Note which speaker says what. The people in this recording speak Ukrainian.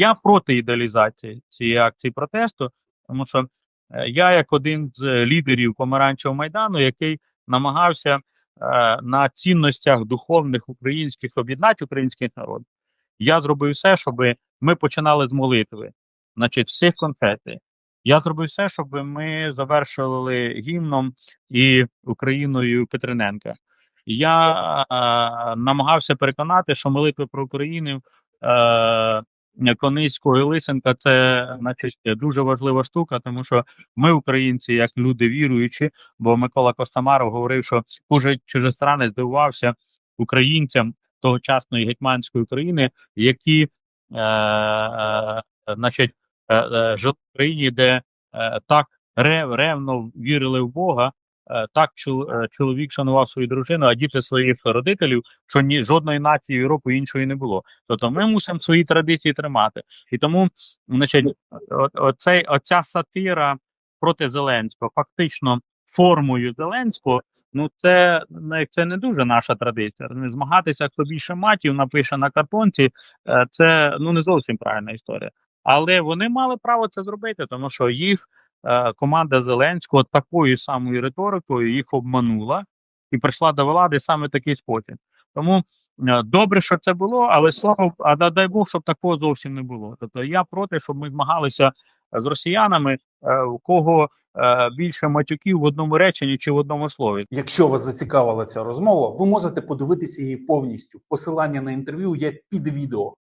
Speaker 1: Я проти ідеалізації цієї акції протесту, тому що е, я, як один з е, лідерів помаранчевого майдану, який намагався е, на цінностях духовних українських об'єднати український народ, я зробив все, щоб ми починали з молитви, значить, всіх конфетів. Я зробив все, щоб ми завершили гімном і Україною Петрененка. Я е, намагався переконати, що молитви про Україну е, Кониського і Лисенка це значить дуже важлива штука, тому що ми, українці, як люди віруючі, бо Микола Костомаров говорив, що дуже чужестранець здивувався українцям тогочасної гетьманської України, які е, е, значить, е, е, жили в країні, де е, так рев, ревно вірили в Бога, так чол- е, чоловік шанував свою дружину, а діти своїх родителів, що ні жодної нації Європи іншої не було. Тобто ми мусимо свої традиції тримати. І тому, значить, оцей, оця сатира проти Зеленського, фактично формою Зеленського. Ну, це, не- це не дуже наша традиція. Змагатися, хто більше матів напише на картонці, е, це ну не зовсім правильна історія. Але вони мали право це зробити, тому що їх е, команда Зеленського такою самою риторикою їх обманула і прийшла до влади саме такий спосіб. Тому е, добре, що це було, але слава, а дай Бог, щоб такого зовсім не було. Тобто я проти, щоб ми змагалися з росіянами, е, у кого е, більше матюків в одному реченні чи в одному слові.
Speaker 2: Якщо вас зацікавила ця розмова, ви можете подивитися її повністю. Посилання на інтерв'ю є під відео.